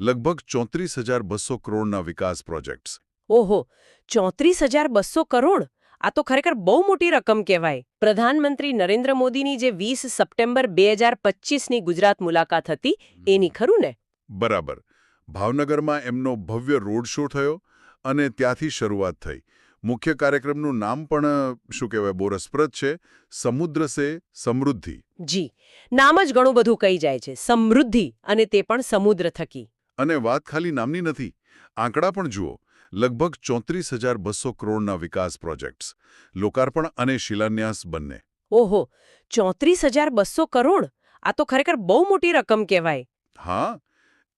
લગભગ ચોત્રીસ હજાર બસો કરોડના વિકાસ પ્રોજેક્ટ્સ. ઓહો ચોત્રીસ હજાર બસો કરોડ? આ તો ખરેખર બહુ મોટી રકમ કહેવાય. પ્રધાનમંત્રી નરેન્દ્ર મોદીની જે વીસ સપ્ટેમ્બર બે હજાર પચીસની ગુજરાત મુલાકાત હતી એની ખરું ને? બરાબર. ભાવનગરમાં એમનો ભવ્ય રોડ શો થયો અને ત્યાંથી શરૂઆત થઈ. મુખ્ય કાર્યક્રમનું નામ પણ શું કહેવાય બહુ રસપ્રદ છે. સમુદ્ર સે સમૃદ્ધિ. જી. નામ જ ઘણું બધું કહી જાય છે. સમૃદ્ધિ અને તે પણ સમુદ્ર થકી. અને વાત ખાલી નામની નથી. આંકડા પણ જુઓ. લગભગ ચોત્રીસ હજાર બસો કરોડના વિકાસ પ્રોજેક્ટ્સ. લોકાર્પણ અને શિલાન્યાસ બંને. ઓહો ચોત્રીસ હજાર બસો કરોડ? આ તો ખરેખર બહુ મોટી રકમ કહેવાય. હા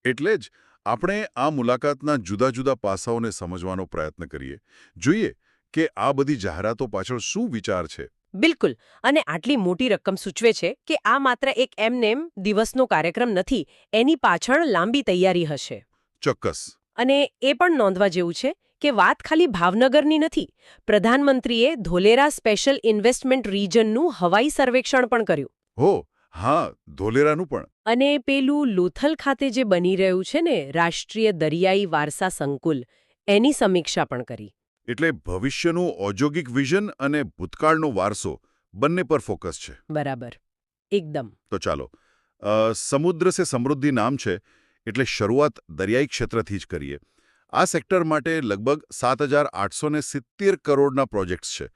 એટલે જ આપણે આ મુલાકાતના જુદા જુદા પાસાઓને સમજવાનો પ્રયત્ન કરીએ. જોઈએ કે આ બધી જાહેરાતો પાછળ શું વિચાર છે. બિલકુલ. અને આટલી મોટી રકમ સૂચવે છે કે આ માત્ર એક એમનેમ દિવસનો કાર્યક્રમ નથી એની પાછળ લાંબી તૈયારી હશે. ચોક્કસ. અને એ પણ નોંધવા જેવું છે કે વાત ખાલી ભાવનગરની નથી. પ્રધાનમંત્રીએ ધોલેરા સ્પેશિયલ ઇન્વેસ્ટમેન્ટ રિજનનું હવાઈ સર્વેક્ષણ પણ કર્યું. હો હા ધોલેરાનું પણ. અને પેલું લોથલ ખાતે જે બની રહ્યું છે ને રાષ્ટ્રીય દરિયાઈ વારસા સંકુલ એની સમીક્ષા પણ કરી. એટલે ભવિષ્યનું ઔદ્યોગિક વિઝન અને ભૂતકાળનો વારસો બંને પર ફોકસ છે. બરાબર. એકદમ. તો ચાલો સમુદ્ર સે સમૃદ્ધિ નામ છે એટલે શરૂઆત દરિયાઈ ક્ષેત્રથી જ કરીએ. આ સેક્ટર માટે લગભગ સાત કરોડના પ્રોજેક્ટ્સ છે.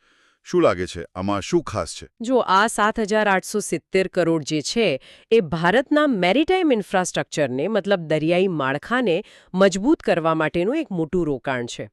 શું લાગે છે? આમાં શું ખાસ છે? જો આ સાત હજાર આઠસો સિત્તેર કરોડ જે છે એ ભારતના મેરીટાઈમ ઇન્ફ્રાસ્ટ્રક્ચરને મતલબ દરિયાઈ માળખાને મજબૂત કરવા માટેનું એક મોટું રોકાણ છે.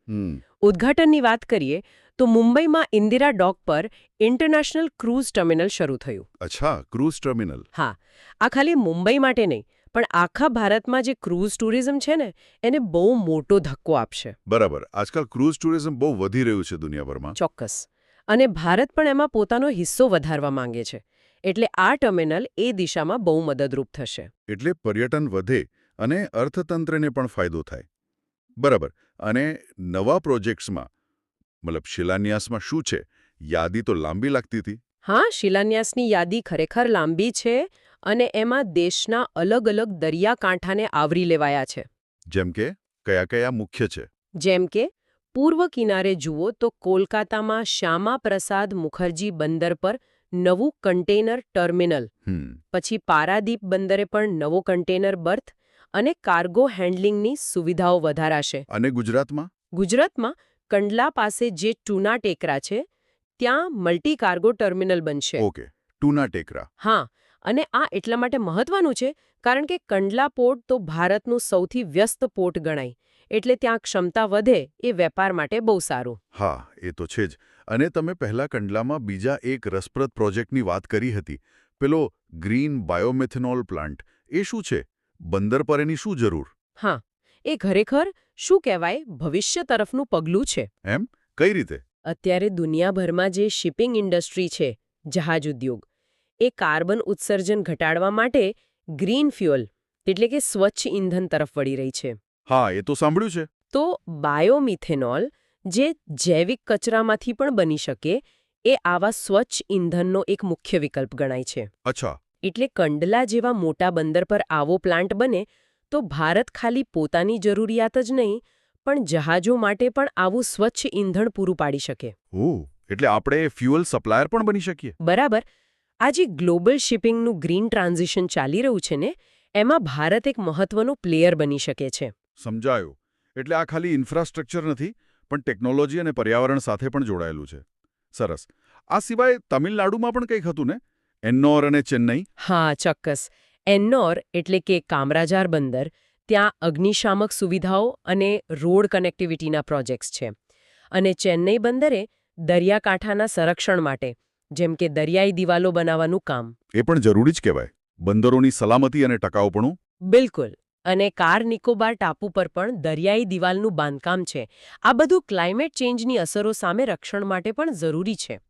ઉદ્ઘાટનની વાત કરીએ તો મુંબઈમાં ઇન્દિરા ડોક પર ઇન્ટરનેશનલ ક્રૂઝ ટર્મિનલ શરૂ થયું. અચ્છા ક્રૂઝ ટર્મિનલ. હા આ ખાલી મુંબઈ માટે નહીં પણ આખા ભારતમાં જે ક્રૂઝ ટુરિઝમ છે ને એને બહુ મોટો ધક્કો આપશે. બરાબર. આજકાલ ક્રૂઝ ટુરિઝમ બહુ વધી રહ્યું છે દુનિયાભરમાં. ચોક્કસ. અને ભારત પણ એમાં પોતાનો હિસ્સો વધારવા માંગે છે. એટલે આ ટર્મિનલ એ દિશામાં બહુ મદદરૂપ થશે. એટલે પર્યટન વધે અને અર્થતંત્રને પણ ફાયદો થાય. બરાબર. અને નવા પ્રોજેક્ટ્સમાં મતલબ શિલાન્યાસમાં શું છે? યાદી તો લાંબી લાગતી હતી. હા શિલાન્યાસની યાદી ખરેખર લાંબી છે અને એમાં દેશના અલગ અલગ દરિયાકાંઠાને આવરી લેવાયા છે. જેમ કે કયા કયા મુખ્ય છે? જેમ કે પૂર્વ કિનારે જુઓ તો કોલકાતામાં શ્યામા પ્રસાદ મુખર્જી બંદર પર નવું કન્ટેનર ટર્મિનલ. પછી પારાદીપ બંદરે પણ નવો કન્ટેનર બર્થ અને કાર્ગો હેન્ડલિંગની સુવિધાઓ વધારાશે. અને ગુજરાતમાં? ગુજરાતમાં કંડલા પાસે જે ટૂના ટેકરા છે ત્યાં મલ્ટી કાર્ગો ટર્મિનલ બનશે. ઓકે ટૂના ટેકરા. હા અને આ એટલા માટે મહત્વનું છે કારણ કે કંડલા પોર્ટ તો ભારતનું સૌથી વ્યસ્ત પોર્ટ ગણાય એટલે ત્યાં ક્ષમતા વધે એ વેપાર માટે બહુ સારું. હા એ તો છે જ. અને તમે પહેલા કંડલામાં બીજા એક રસપ્રદ પ્રોજેક્ટની વાત કરી હતી પેલો ગ્રીન બાયોમેથેનોલ પ્લાન્ટ. એ શું છે? બંદર પર એની શું જરૂર? હા એ ખરેખર શું કહેવાય? ભવિષ્ય તરફનું પગલું છે. એમ? કઈ રીતે? અત્યારે દુનિયાભરમાં જે શિપિંગ ઇન્ડસ્ટ્રી છે જહાજ ઉદ્યોગ એ કાર્બન ઉત્સર્જન ઘટાડવા માટે ગ્રીન ફ્યુઅલ એટલે કે સ્વચ્છ ઇંધન તરફ વળી રહી છે. હા એ તો સાંભળ્યું છે. તો બાયોમિથેનોલ જે જૈવિક કચરામાંથી પણ બની શકે એ આવા સ્વચ્છ ઇંધનનો એક મુખ્ય વિકલ્પ ગણાય છે. અચ્છા. એટલે કંડલા જેવા મોટા બંદર પર આવો પ્લાન્ટ બને તો ભારત ખાલી પોતાની જરૂરિયાત જ નહીં પણ જહાજો માટે પણ આવું સ્વચ્છ ઇંધણ પૂરું પાડી શકે. એટલે આપણે ફ્યુઅલ સપ્લાયર પણ બની શકીએ? બરાબર. આ જે ગ્લોબલ શિપિંગનું ગ્રીન ટ્રાન્ઝિશન ચાલી રહ્યું છે ને એમાં ભારત એક મહત્વનો પ્લેયર બની શકે છે. સમજાયું. એટલે આ ખાલી ઇન્ફ્રાસ્ટ્રક્ચર નથી પણ ટેકનોલોજી અને પર્યાવરણ સાથે પણ જોડાયેલું છે. સરસ. આ સિવાય તમિલનાડુમાં પણ કંઈક હતું ને? એન્નોર અને ચેન્નઈ? હા ચોક્કસ. એન્નોર એટલે કે કામરાજાર બંદર ત્યાં અગ્નિશામક સુવિધાઓ અને રોડ કનેક્ટિવિટીના પ્રોજેક્ટ્સ છે. અને ચેન્નઈ બંદરે દરિયાકાંઠાના સંરક્ષણ માટે જેમ કે દરિયાઈ દિવાલો બનાવવાનું કામ. એ પણ જરૂરી જ કહેવાય. બંદરોની સલામતી અને ટકાઉપણું? બિલકુલ. અને કાર નિકોબાર ટાપુ પર પણ દરિયાઈ દિવાલનું બાંધકામ છે. આ બધું ક્લાઇમેટ ચેન્જની અસરો સામે રક્ષણ માટે પણ જરૂરી છે.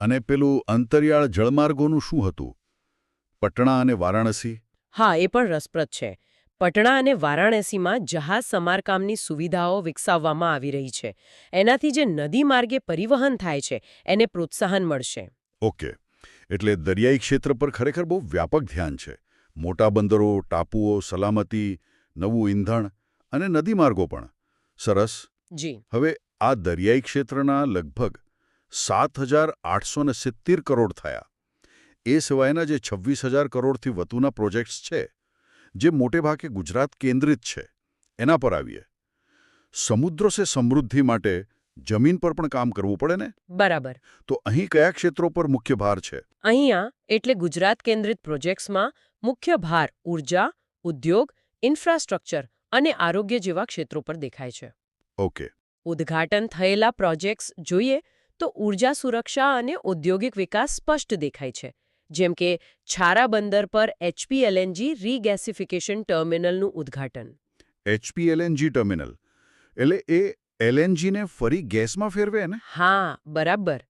અને પેલું અંતરિયાળ જળમાર્ગોનું શું હતું? પટણા અને વારાણસી? હા એ પણ રસપ્રદ છે. પટણા અને વારાણસીમાં જહાજ સમારકામની સુવિધાઓ વિકસાવવામાં આવી રહી છે. એનાથી જે નદી માર્ગે પરિવહન થાય છે એને પ્રોત્સાહન મળશે. ઓકે. એટલે દરિયાઈ ક્ષેત્ર પર ખરેખર બહુ વ્યાપક ધ્યાન છે. મોટા બંદરો ટાપુઓ સલામતી નવું ઈંધણ અને નદી માર્ગો પણ. સરસ. જી. હવે આ દરિયાઈ ક્ષેત્રના લગભગ સાત હજાર આઠસો સિત્તેર કરોડ થયા. એ સિવાયના જે છવ્વીસ હજાર કરોડથી વધુના પ્રોજેક્ટ્સ છે જે મોટે ભાગે ગુજરાત કેન્દ્રિત છે એના પર આવીએ. સમુદ્ર સે સમૃદ્ધિ માટે જમીન પર પણ કામ કરવું પડે ને? બરાબર. તો અહીં કયા ક્ષેત્રો પર મુખ્ય ભાર છે? અહીંયા એટલે ગુજરાત કેન્દ્રિત પ્રોજેક્ટ્સમાં મુખ્ય ભાર ઊર્જા ઉદ્યોગ ઇન્ફ્રાસ્ટ્રક્ચર અને આરોગ્ય જેવા ક્ષેત્રો પર દેખાય છે. ઓકે. ઉદ્ઘાટન થયેલા પ્રોજેક્ટ્સ જોઈએ તો ઊર્જા સુરક્ષા અને ઔદ્યોગિક વિકાસ સ્પષ્ટ દેખાય છે. જેમ કે છારા બંદર પર એચપીએલએનજી રીગેસિફિકેશન ટર્મિનલનું ઉદ્ઘાટન. HPLNG terminal. એટલે એ એલએનજીને ફરી ગેસમાં ફેરવે ને? હા બરાબર.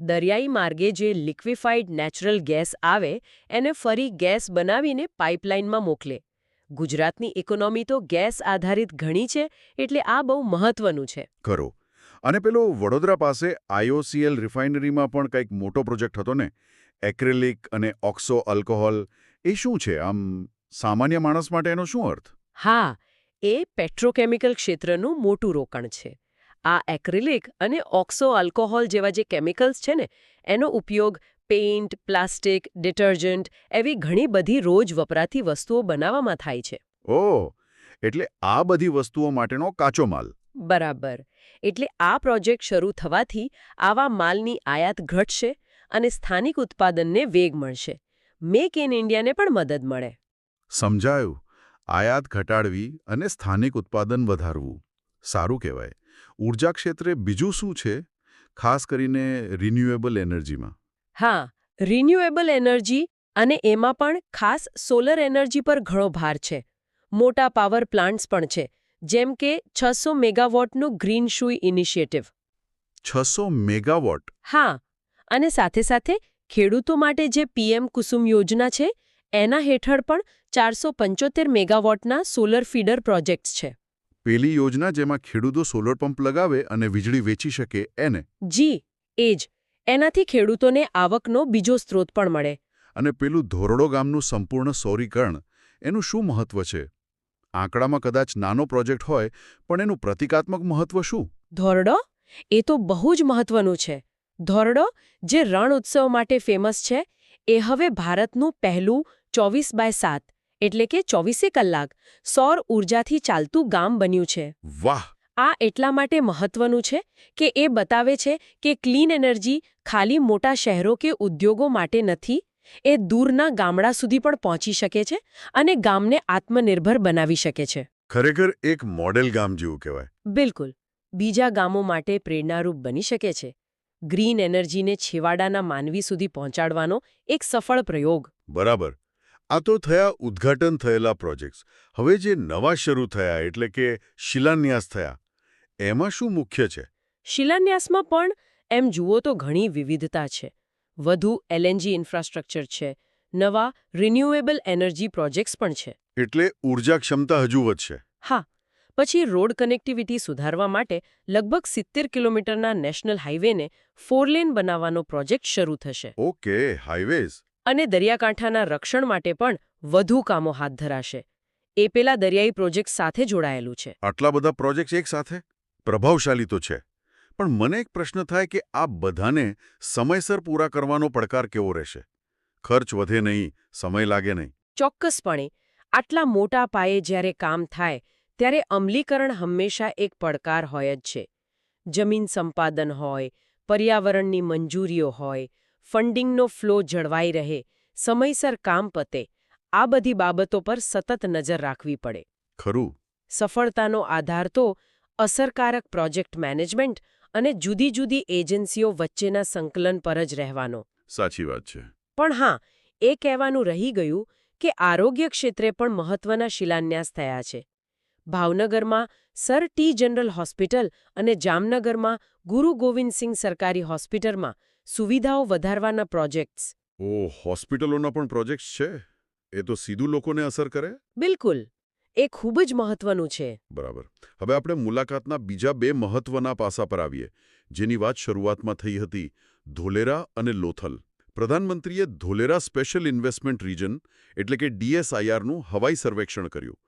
દરિયાઈ માર્ગે જે લિક્વિફાઈડ નેચરલ ગેસ આવે એને ફરી ગેસ બનાવીને પાઇપલાઇનમાં મોકલે. ગુજરાતની ઇકોનોમી તો ગેસ આધારિત ઘણી છે એટલે આ બહુ મહત્વનું છે. ખરો. અને પેલો વડોદરા પાસે આઈઓસીએલ રિફાઇનરીમાં પણ કંઈક મોટો પ્રોજેક્ટ હતો ને? એક્રેલિક અને ઓક્સો આલ્કોહોલ એ શું છે? આમ સામાન્ય માણસ માટે એનો શું અર્થ? હા એ પેટ્રોકેમિકલ ક્ષેત્રનું મોટું રોકાણ છે. આ એક્રિલિક અને ઓક્સો આલ્કોહોલ જેવા જે કેમિકલ્સ છે ને એનો ઉપયોગ પેઇન્ટ પ્લાસ્ટિક ડિટર્જન્ટ એવી ઘણી બધી રોજ વપરાતી વસ્તુઓ બનાવવામાં થાય છે. ઓહ એટલે આ બધી વસ્તુઓ માટેનો કાચો માલ. બરાબર. એટલે આ પ્રોજેક્ટ શરૂ થવાથી આવા માલની આયાત ઘટશે અને સ્થાનિક ઉત્પાદનને વેગ મળશે. મેક ઇન ઇન્ડિયાને પણ મદદ મળે. સમજાયું. આયાત ઘટાડવી અને સ્થાનિક ઉત્પાદન વધારવું. સારું કહેવાય. ઊર્જા ક્ષેત્રે બીજું શું છે? ખાસ કરીને રિન્યુએબલ એનર્જીમાં. હા રિન્યુએબલ એનર્જી અને એમાં પણ ખાસ સોલર એનર્જી પર ઘણો ભાર છે. મોટા પાવર પ્લાન્ટ્સ પણ છે. જેમ કે છસો મેગાવોટનું ગ્રીન શુઈ ઇનિશિયેટિવ. છસો મેગાવોટ? હા અને સાથે સાથે ખેડૂતો માટે જે પીએમ કુસુમ યોજના છે એના હેઠળ પણ ચારસો પંચોતેર મેગાવોટના સોલર ફીડર પ્રોજેક્ટ્સ છે. પેલી યોજના જેમાં ખેડૂતો સોલર પંપ લગાવે અને વીજળી વેચી શકે એને? જી એ જ. એનાથી ખેડૂતોને આવકનો બીજો સ્ત્રોત પણ મળે. અને પેલું ધોરડો ગામનું સંપૂર્ણ સૌરીકરણ એનું શું મહત્વ છે? આંકડામાં કદાચ નાનો પ્રોજેક્ટ હોય પણ એનું પ્રતિકાત્મક મહત્વ શું? ધોરડો? એ તો બહુ જ મહત્વનું છે. ધોરડો જે રણ ઉત્સવ માટે ફેમસ છે એ હવે ભારતનું પહેલું ચોવીસ બાય સાત એટલે કે ચોવીસે કલાક સૌર ઉર્જાથી ચાલતું ગામ બન્યું છે. વાહ! આ એટલા માટે મહત્વનું છે કે એ બતાવે છે કે ક્લીન એનર્જી ખાલી મોટા શહેરો કે ઉદ્યોગો માટે નથી એ દૂરના ગામડા સુધી પણ પહોંચી શકે છે અને ગામને આત્મનિર્ભર બનાવી શકે છે. ખરેખર એક મોડેલ ગામ જેવું કહેવાય. બિલકુલ. બીજા ગામો માટે પ્રેરણારૂપ બની શકે છે. ગ્રીન એનર્જીને છેવાડાના માનવી સુધી પહોંચાડવાનો એક સફળ પ્રયોગ. બરાબર. આ તો થયા ઉદ્ઘાટન થયેલા પ્રોજેક્ટ્સ. હવે જે નવા શરૂ થયા એટલે કે શિલાન્યાસ થયા. એમાં શું મુખ્ય છે? શિલાન્યાસમાં પણ એમ જુઓ તો ઘણી વિવિધતા છે. વધુ એલએનજી ઇન્ફ્રાસ્ટ્રક્ચર છે. નવા રિન્યુએબલ એનર્જી પ્રોજેક્ટ્સ પણ છે. એટલે ઊર્જા ક્ષમતા હજુ વધશે. હા. પછી રોડ કનેક્ટિવિટી સુધારવા માટે લગભગ સિત્તેર કિલોમીટરના નેશનલ હાઈવેને ફોરલેન બનાવવાનો પ્રોજેક્ટ શરૂ થશે. ઓકે હાઈવેઝ અને દરિયાકાંઠાના રક્ષણ માટે પણ વધુ કામો હાથ ધરાશે. એ પેલા દરિયાઈ પ્રોજેક્ટ સાથે જોડાયેલું છે. આટલા બધા પ્રોજેક્ટ્સ એક સાથે? પ્રભાવશાળી તો છે. પણ મને એક પ્રશ્ન થાય કે આ બધાને સમયસર પૂરા કરવાનો પડકાર કેવો રહેશે? ખર્ચ વધે નહીં સમય લાગે નહીં. ચોક્કસપણે આટલા મોટા પાયે જ્યારે કામ થાય ત્યારે અમલીકરણ હંમેશા એક પડકાર હોય જ છે. જમીન સંપાદન હોય પર્યાવરણની મંજૂરીઓ હોય ફંડિંગનો ફ્લો જળવાઈ રહે સમયસર કામ પતે આ બધી બાબતો પર સતત નજર રાખવી પડે. ખરું. સફળતાનો આધાર તો અસરકારક પ્રોજેક્ટ મેનેજમેન્ટ અને જુદી જુદી એજન્સીઓ વચ્ચેના સંકલન પર જ રહેવાનો. સાચી વાત છે. પણ હા એ કહેવાનું રહી ગયું કે આરોગ્ય ક્ષેત્રે પણ મહત્વના શિલાન્યાસ થયા છે. ભાવનગરમાં સર ટી જનરલ હોસ્પિટલ અને જામનગરમાં ગુરુ ગોવિંદસિંહ સરકારી હોસ્પિટલમાં સુવિધાઓ વધારવાના પ્રોજેક્ટ્સ. ઓ હોસ્પિટલોના પણ પ્રોજેક્ટ્સ છે? એ તો સીધું લોકોને અસર કરે? બિલકુલ. એ ખૂબ જ મહત્વનું છે. બરાબર. હવે આપણે મુલાકાતના બીજા બે મહત્વના પાસા પર આવીએ. જેની વાત શરૂઆતમાં થઈ હતી ધોલેરા અને લોથલ. પ્રધાનમંત્રીએ ધોલેરા સ્પેશિયલ ઇન્વેસ્ટમેન્ટ રીજન એટલે કે ડીએસઆઈઆરનું હવાઈ સર્વેક્ષણ કર્યું.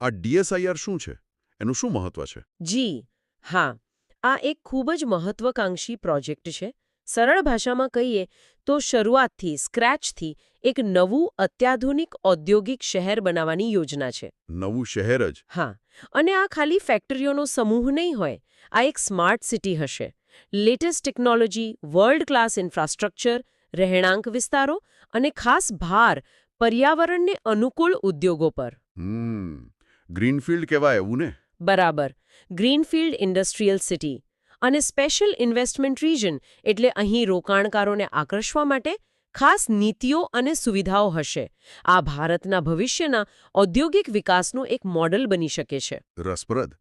આ ડીએસઆઈઆર શું છે? એનું શું મહત્વ છે? જી હા. આ એક ખૂબ જ મહત્વાકાંક્ષી પ્રોજેક્ટ છે. સરળ ભાષામાં કહીએ તો શરૂઆતથી સ્ક્રેચથી એક નવું અત્યાધુનિક ઔદ્યોગિક શહેર બનાવવાની યોજના છે. નવું શહેર જ? હા અને આ ખાલી ફેક્ટરીઓનો સમૂહ નહીં હોય આ એક સ્માર્ટ સિટી હશે. Latest technology world class infrastructure રહેણાંક વિસ્તારો અને ખાસ ભાર પર્યાવરણને અનુકૂળ ઉદ્યોગો પર. હમ ગ્રીનફિલ્ડ કહેવાય એવું ને? બરાબર ગ્રીનફિલ્ડ ઇન્ડસ્ટ્રીયલ સિટી. અને સ્પેશિયલ ઇન્વેસ્ટમેન્ટ રિજન એટલે અહીં રોકાણકારોને આકર્ષવા માટે ખાસ નીતિઓ અને સુવિધાઓ હશે. આ ભારતના ભવિષ્યના ઔદ્યોગિક વિકાસનું એક મોડલ બની શકે છે. રસપ્રદ.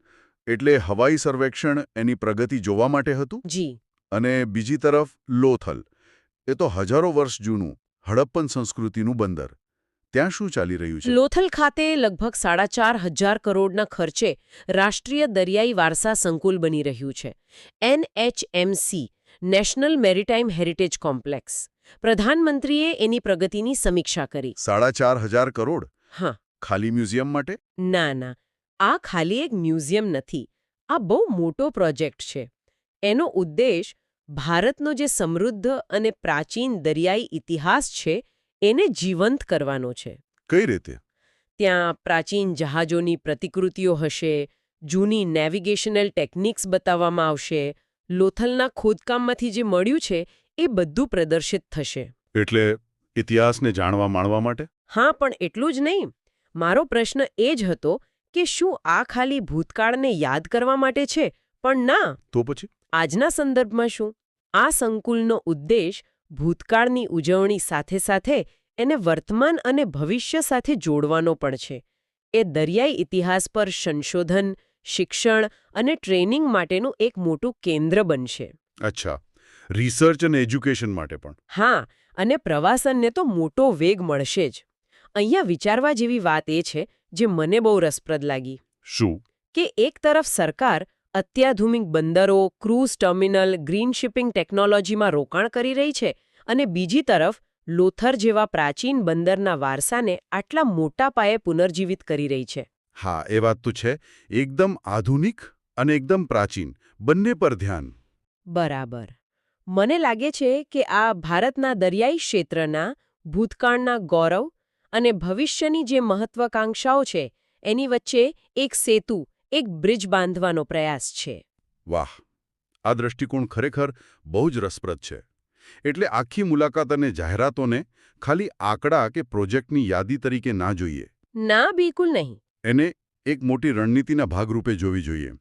એટલે હવાઈ સર્વેક્ષણ એની પ્રગતિ જોવા માટે હતું? જી. અને બીજી તરફ લોથલ. એ તો હજારો વર્ષ જૂનું હડપ્પન સંસ્કૃતિનું બંદર. ત્યાં શું ચાલી રહ્યું છે? લોથલ ખાતે લગભગ સાડા ચાર હજાર કરોડના ખર્ચે રાષ્ટ્રીય દરિયાઈ વારસા સંકુલ બની રહ્યું છે. NHMC national maritime heritage complex. પ્રધાનમંત્રીએ એની પ્રગતિની સમીક્ષા કરી. સાડા ચાર હજાર કરોડ? હા. ખાલી મ્યુઝિયમ માટે? ના ના. આ ખાલી એક મ્યુઝિયમ નથી. આ બહુ મોટો પ્રોજેક્ટ છે. એનો ઉદ્દેશ ભારતનો જે સમૃદ્ધ અને પ્રાચીન દરિયાઈ ઇતિહાસ છે એને જીવંત કરવાનો છે. કઈ રીતે? ત્યાં પ્રાચીન જહાજોની પ્રતિકૃતિઓ હશે જૂની નેવિગેશનલ ટેકનિક્સ બતાવવામાં આવશે લોથલના ખોદકામમાંથી જે મળ્યું છે એ બધું પ્રદર્શિત થશે. એટલે ઇતિહાસને જાણવા માણવા માટે? હા પણ એટલું જ નહીં. મારો પ્રશ્ન એ જ હતો કે શું આ ખાલી ભૂતકાળને યાદ કરવા માટે છે? પણ ના. તો પછી? આજના સંદર્ભમાં શું? આ સંકુલનો ઉદ્દેશ ભૂતકાળની ઉજવણી સાથે સાથે એને વર્તમાન અને ભવિષ્ય સાથે જોડવાનો પણ છે. એ દરિયાઈ ઇતિહાસ પર સંશોધન શિક્ષણ અને ટ્રેનિંગ માટેનું એક મોટું કેન્દ્ર બનશે. અચ્છા. રિસર્ચ અને એજ્યુકેશન માટે પણ. હા અને પ્રવાસનને તો મોટો વેગ મળશે જ. અહીંયા વિચારવા જેવી વાત એ છે જે મને બહુ રસપ્રદ લાગી. શું? કે એક તરફ સરકાર અત્યાધુનિક બંદરો ક્રૂઝ ટર્મિનલ ગ્રીન શિપિંગ ટેકનોલોજીમાં રોકાણ કરી રહી છે અને બીજી તરફ લોથર જેવા પ્રાચીન બંદરના વારસાને આટલા મોટા પાયે પુનર્જીવિત કરી રહી છે. હા એ વાત તો છે. એકદમ આધુનિક અને એકદમ પ્રાચીન. બંને પર ધ્યાન. બરાબર. મને લાગે છે કે આ ભારતના દરિયાઈ ક્ષેત્રના ભૂતકાળના ગૌરવ અને ભવિષ્યની જે મહત્વાકાંક્ષાઓ છે એની વચ્ચે એક સેતુ એક બ્રિજ બાંધવાનો પ્રયાસ છે. વાહ! આ દ્રષ્ટિકોણ ખરેખર બહુ જ રસપ્રદ છે. એટલે આખી મુલાકાત અને જાહેરાતોને ખાલી આંકડા કે પ્રોજેક્ટની યાદી તરીકે ના જોઈએ. ના બિલકુલ નહીં. એને એક મોટી રણનીતિના ભાગરૂપે જોવી જોઈએ.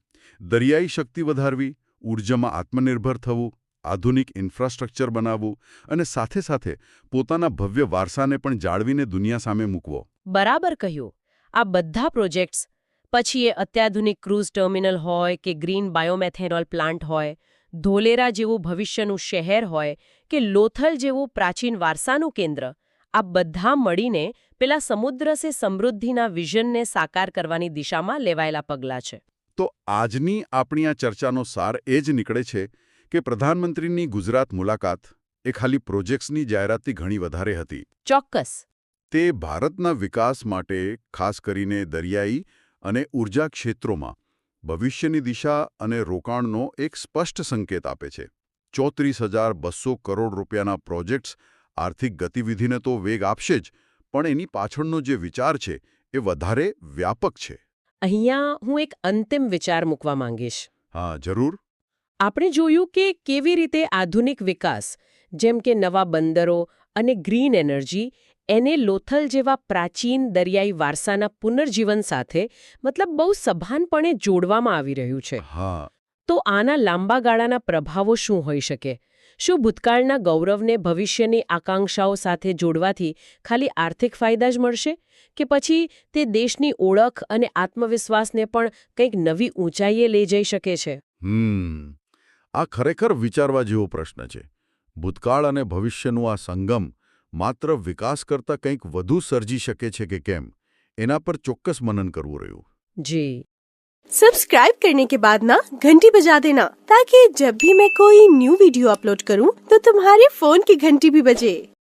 દરિયાઈ શક્તિ વધારવી ઉર્જામાં આત્મનિર્ભર થવું આધુનિક ઇન્ફ્રાસ્ટ્રક્ચર બનાવવું અને સાથે સાથે પોતાના ભવ્ય વારસાને પણ જાળવીને દુનિયા સામે મૂકવો. બરાબર કહ્યું. આ બધા પ્રોજેક્ટ્સ પછી એ અત્યાધુનિક ક્રૂઝ ટર્મિનલ હોય કે ગ્રીન બાયોમેથેનોલ પ્લાન્ટ હોય ધોલેરા જેવું ભવિષ્યનું શહેર હોય કે લોથલ જેવું પ્રાચીન વારસાનું કેન્દ્ર આ બધા મળીને પેલા સમુદ્ર સે સમૃદ્ધિના વિઝનને સાકાર કરવાની દિશામાં લેવાયેલા પગલાં છે. તો આજની આપણી આ ચર્ચાનો સાર એ જ નીકળે છે કે પ્રધાનમંત્રીની ગુજરાત મુલાકાત એ ખાલી પ્રોજેક્ટ્સની જાહેરાતથી ઘણી વધારે હતી. ચોક્કસ. તે ભારતના વિકાસ માટે ખાસ કરીને દરિયાઈ અને ઊર્જા ક્ષેત્રોમાં ભવિષ્યની દિશા અને રોકાણનો એક સ્પષ્ટ સંકેત આપે છે. ચોત્રીસ હજાર બસો કરોડ રૂપિયાના પ્રોજેક્ટ્સ આર્થિક ગતિવિધિને તો વેગ આપશે જ પણ એની પાછળનો જે વિચાર છે એ વધારે વ્યાપક છે. અહીંયા હું એક અંતિમ વિચાર મૂકવા માંગીશ. હા જરૂર. આપણે જોયું કે કેવી રીતે આધુનિક વિકાસ જેમ કે નવા બંદરો અને ગ્રીન એનર્જી એને લોથલ જેવા પ્રાચીન દરિયાઈ વારસાના પુનર્જીવન સાથે મતલબ બહુ સભાનપણે જોડવામાં આવી રહ્યું છે. હા. તો આના લાંબા ગાળાના પ્રભાવો શું હોઈ શકે? શું ભૂતકાળના ગૌરવને ભવિષ્યની આકાંક્ષાઓ સાથે જોડવાથી ખાલી આર્થિક ફાયદા જ મળશે? કે પછી તે દેશની ઓળખ અને આત્મવિશ્વાસને પણ કંઈક નવી ઊંચાઈએ લઈ જઈ શકે છે? આ ખરેખર વિચારવા જેવો પ્રશ્ન છે. ભૂતકાળ અને ભવિષ્યનું આ સંગમ માત્ર વિકાસ કરતાં કંઈક વધુ સર્જી શકે છે કે કેમ એના પર ચોક્કસ મનન કરવું રહ્યું જી सब्सक्राइब करने के बाद ना घंटी बजा देना ताकि जब भी मैं कोई न्यू वीडियो अपलोड करूं तो तुम्हारे फोन की घंटी भी बजे